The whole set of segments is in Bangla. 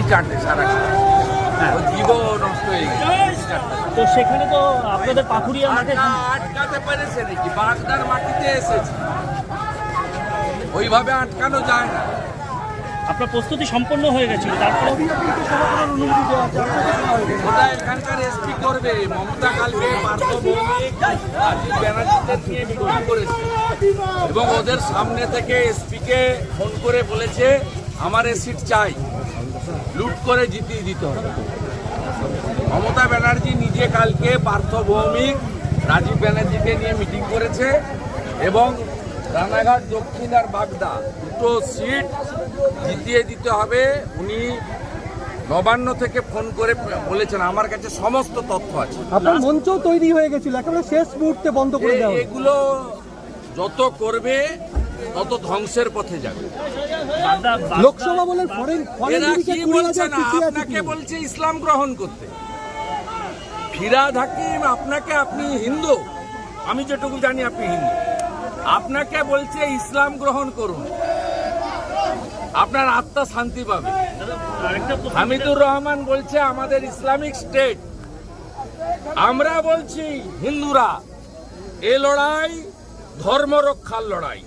লাঠি চাটে সারা হ্যাঁ। নষ্ট হয়ে গেছে। তো সেখানে তো আপনাদের পাথুরিয়া মাঠে আটকাতে পেরেছে নাকি? বাগদার মাটিতে এসেছে। ওইভাবে আটকানো যায় না। আপনার প্রস্তুতি সম্পন্ন হয়ে গেছিল তারপরে ওটা এখানকার এসপি করবে মমতা কালকে পার্থ ভৌমিক রাজীব ব্যানার্জিদের নিয়ে মিটিং করেছে। এবং ওদের সামনে থেকে এসপিকে ফোন করে বলেছে আমার এ সিট চাই। লুট করে জিতিয়ে দিতে হবে। মমতা ব্যানার্জি নিজে কালকে পার্থ ভৌমিক রাজীব ব্যানার্জিকে নিয়ে মিটিং করেছে এবং রানাঘাট দক্ষিণ আর বাগদা দুটো সিট জিতিয়ে দিতে হবে। উনি নবান্ন থেকে ফোন করে বলেছেন আমার কাছে সমস্ত তথ্য আছে। আপনার মঞ্চ তৈরি হয়ে গেছিল একেবারে শেষ মুহূর্তে বন্ধ করে দেওয়া এগুলো যত করবে তত ধ্বংসের পথে যাবে। লোকসভা বলেন ফরেন ফরেন আপনাকে বলছে ইসলাম গ্রহণ করতে। ফিরাদ হাকিম আপনাকে আপনি হিন্দু? আমি যেটুকু জানি আপনি হিন্দু। আপনাকে বলছে ইসলাম গ্রহণ করুন। আপনার আত্মা শান্তি পাবে। আরেকটা হামিদুর রহমান বলছে আমাদের ইসলামিক স্টেট। আমরা বলছি হিন্দুরা এ লড়াই ধর্ম রক্ষার লড়াই।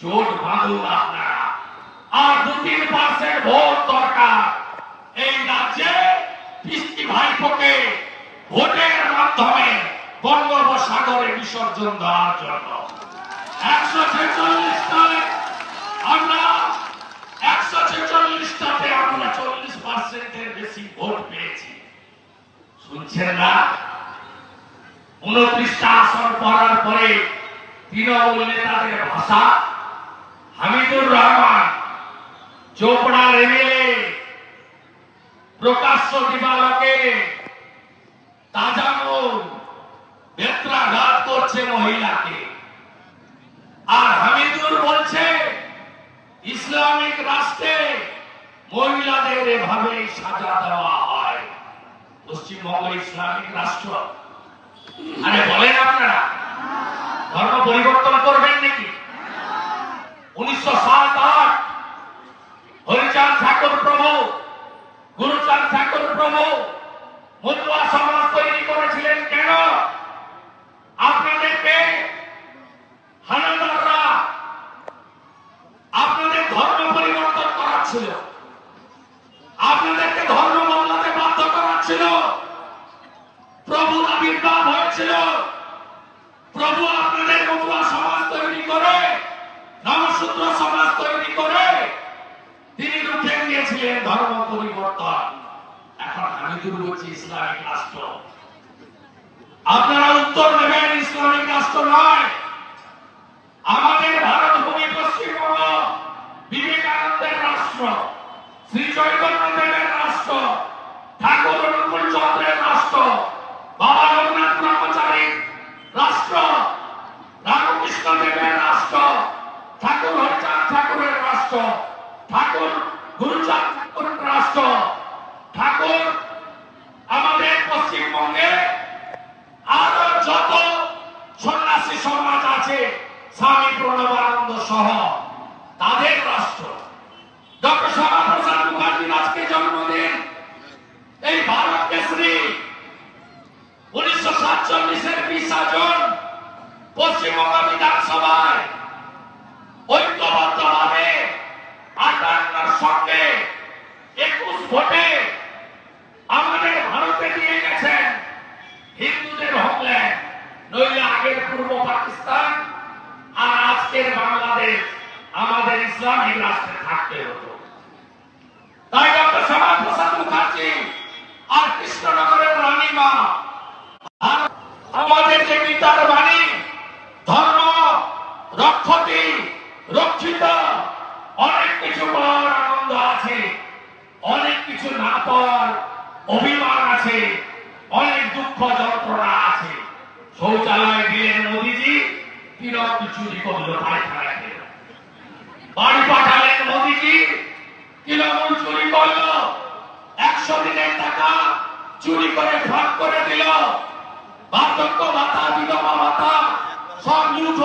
জোট বাঁধুন আপনারা। আর দু পার্সেন্ট ভোট দরকার। এই রাজ্যে বৃষ্টি ভাইপোকে ভোটের মাধ্যমে বঙ্গোপসাগরে বিসর্জন দেওয়ার জন্য। একশো ছেচল্লিশটায় আমরা, একশো ছেচল্লিশটাতে আমরা চল্লিশ পার্সেন্টের বেশি ভোট পেয়েছি। শুনছেন না? উনত্রিশটা আসন পড়ার পরে তৃণমূল নেতাদের ভাষা, হামিদুর রহমান, চোপড়ার এমএলএ, প্রকাশ্য দিবালকে তাজামুল করছে মহিলাকে। আর হামিদুর বলছে, ইসলামিক রাষ্ট্রে মহিলাদের এভাবে সাজা দেওয়া হয়। পশ্চিমবঙ্গ ইসলামিক রাষ্ট্র আরে বলেন আপনারা, ধর্ম পরিবর্তন করবেন নাকি? উনিশশো সাত আট, হরিচাঁদ ঠাকুর প্রভু, গুরুচাঁদ ঠাকুর প্রভু মতুয়া সমাজ তৈরি করেছিলেন কেন? আপনাদেরকে হানাদাররা। আপনাদের ধর্ম পরিবর্তন করাচ্ছিল প্রভু আপনাদের মতুয়া সমাজ তৈরি করে, নবসূত্র সমাজ তৈরি করে, তিনি রুখে দিয়েছিলেন ধর্ম পরিবর্তন। এখন আমি দূর বলছি ইসলামিক রাষ্ট্র। আপনারা উত্তর দেবেন, ইসলামিক রাষ্ট্র নয়। আমাদের ভারত ভূমি পশ্চিমবঙ্গ বিবেকানন্দের রাষ্ট্র, শ্রী চৈতন্য দেবের রাষ্ট্র ঠাকুর অনুকূল চন্দ্রের রাষ্ট্র বাবা রঘুনাথ ব্রহ্মচারী রাষ্ট্র রামকৃষ্ণ দেবের রাষ্ট্র ঠাকুর হরিচাঁদ ঠাকুরের রাষ্ট্র ঠাকুর গুরুচাঁদ ঠাকুরের রাষ্ট্র ঠাকুর আমাদের পশ্চিমবঙ্গে আরও যত সন্ন্যাসী সমাজ আছে স্বামী প্রণবানন্দ সহ তাদের রাষ্ট্র। ডক্টর শ্যামাপ্রসাদ মুখার্জির আজকে জন্মদিন। এই ভারত কেশরী উনিশশো সাতচল্লিশের বিশা পশ্চিমবঙ্গ বিধানসভায় ঐক্যবদ্ধভাবে আটান্নর সঙ্গে একুশ ভোটে আমাদের ভারতে দিয়ে গেছেন হিন্দুদের হোমল্যান্ড নইলে আগের পূর্ব পাকিস্তান। বাংলাদেশ আমাদের ইসলামিক রাষ্ট্রে থাকতে হতো। তাই ডক্টর শ্যামা প্রসাদ মুখার্জি আর কৃষ্ণনগরের রানীমা আমাদের যে গীতার বাণী, ধর্ম, রক্ষতি, রক্ষিত, অনেক কিছু পাওয়ার আনন্দ আছে, অনেক কিছু না পাওয়ার অভিমান আছে, অনেক দুঃখ যন্ত্রণা আছে। শৌচালয় দিলেন মোদিজি, তিলক চুরি করল পায়খানা বাড়ি পাঠালেন মোদিজি। তৃণমূল চুরি করল। একশো দিনের টাকা চুরি করে ফাঁক করে দিল। বার্ধক্য ভাতা, বিধবা ভাতা সব নিউজ